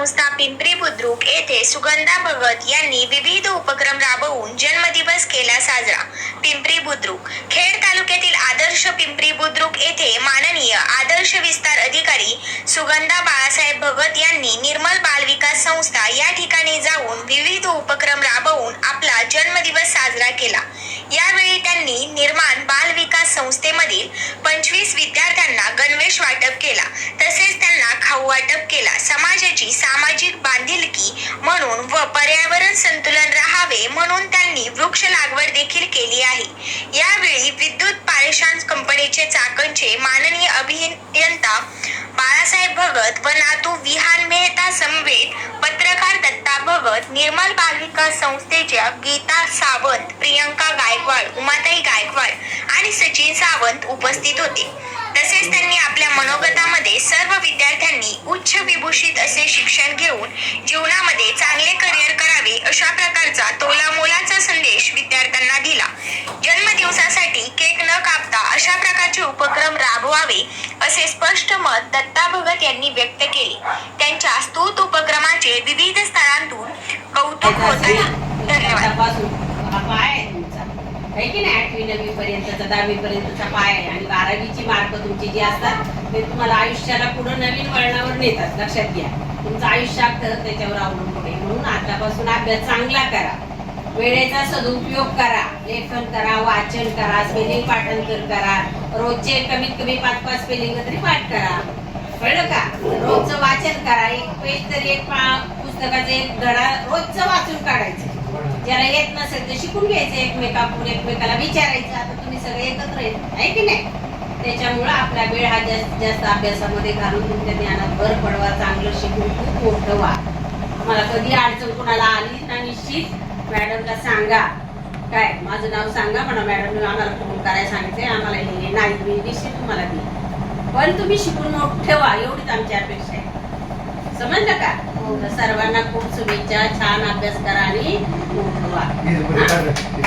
पिंपरी बुद्रुक येथे सुगंधा भगत यांनी विविध उपक्रम राबवून जन्मदिवस केला साजरा. पिंपरी बुद्रुक. खेड तालुक्यातील आदर्श पिंपरी बुद्रुक येथे माननीय आदर्श विस्तार अधिकारी सुगंधा बाळासाहेब भगत यांनी निर्मल बाल विकास संस्था या ठिकाणी जाऊन विविध उपक्रम राबवून आपला जन्मदिवस साजरा केला. यावेळी त्यांनी निर्माण बाल विकास संस्थेमधील पंचवीस विद्यार्थ्यांना गणवेश वाटप केला. तसेच वाटप केला. समाजाची सामाजिक बांधिलकी म्हणून व पर्यावरण संतुलन राहावे म्हणून त्यांनी वृक्ष लागवड देखील केली आहे. यावेळी विद्युत पारेषण कंपनीचे चाकणचे माननीय अभियंता बाळासाहेब भगत व नातू विहान मेहता समवेत पत्रकार दत्ता भगत निर्मल बालिका संस्थेच्या गीता सावंत प्रियंका गायकवाड उमाताई गायकवाड आणि सचिन सावंत उपस्थित होते. तसेच त्यांनी आपल्या मनोगत विद्यार्थ्यांनी उच्च विभूषित असे शिक्षण घेऊन जीवनामध्ये चांगले करिअर करावे अशा प्रकारचा तोला मोलाचा संदेश विद्यार्थ्यांना दिला. जन्मदिवसासाठी केक न कापता अशा प्रकारचे उपक्रम राबवावे असे स्पष्ट मत दत्ता भगत यांनी व्यक्त केले. त्यांच्या स्तुत उपक्रमाचे विविध स्तरांतून कौतुक होत आहे. धन्यवाद. आहे की नाही? आठवी नववी पर्यंतचा दहावी पर्यंतचा पाय आहे आणि बारावीची मार्क तुमची जी असतात ते तुम्हाला आयुष्याला पुढे नवीन वळणावर नेतात. लक्षात घ्या. तुमचं आयुष्य त्याच्यावर अवलंबून आहे. म्हणून आतापासून अभ्यास चांगला करा. वेळेचा सदुपयोग करा. लेखन करा वाचन करा स्पेलिंग पाठांतर करा. रोजचे कमीत कमी पाच पाच स्पेलिंग तरी पाठ करा. कळलं का? रोजचं वाचन करा. एक पेज तरी एक पुस्तकाचे एक धडा रोजचं वाचून काढायचं. ज्याला येत नसेल ते शिकून घ्यायचं एकमेकाकडून एकमेकाला विचारायचं. आता तुम्ही सगळे एकत्र येत आहे की नाही? त्याच्यामुळं आपला वेळ हा जास्तीत जास्त अभ्यासामध्ये घालून तुमच्या ज्ञानात भर पडवा. चांगलं शिकून खूप मोठं व्हा. मला कधी अडचण कोणाला आली ना निश्चित. मॅडमला सांगा. काय? माझं नाव सांगा म्हणा मॅडमने आम्हाला फोन करायला सांगितले आम्हाला हे नाही. मी निश्चित तुम्हाला देईन. पण तुम्ही शिकून मोठे व्हा. एवढीच आमची अपेक्षा आहे. समजलं का? तर सर्वांना खूप शुभेच्छा. छान अभ्यास करा आणि मोठं व्हा हे बरं, बरं.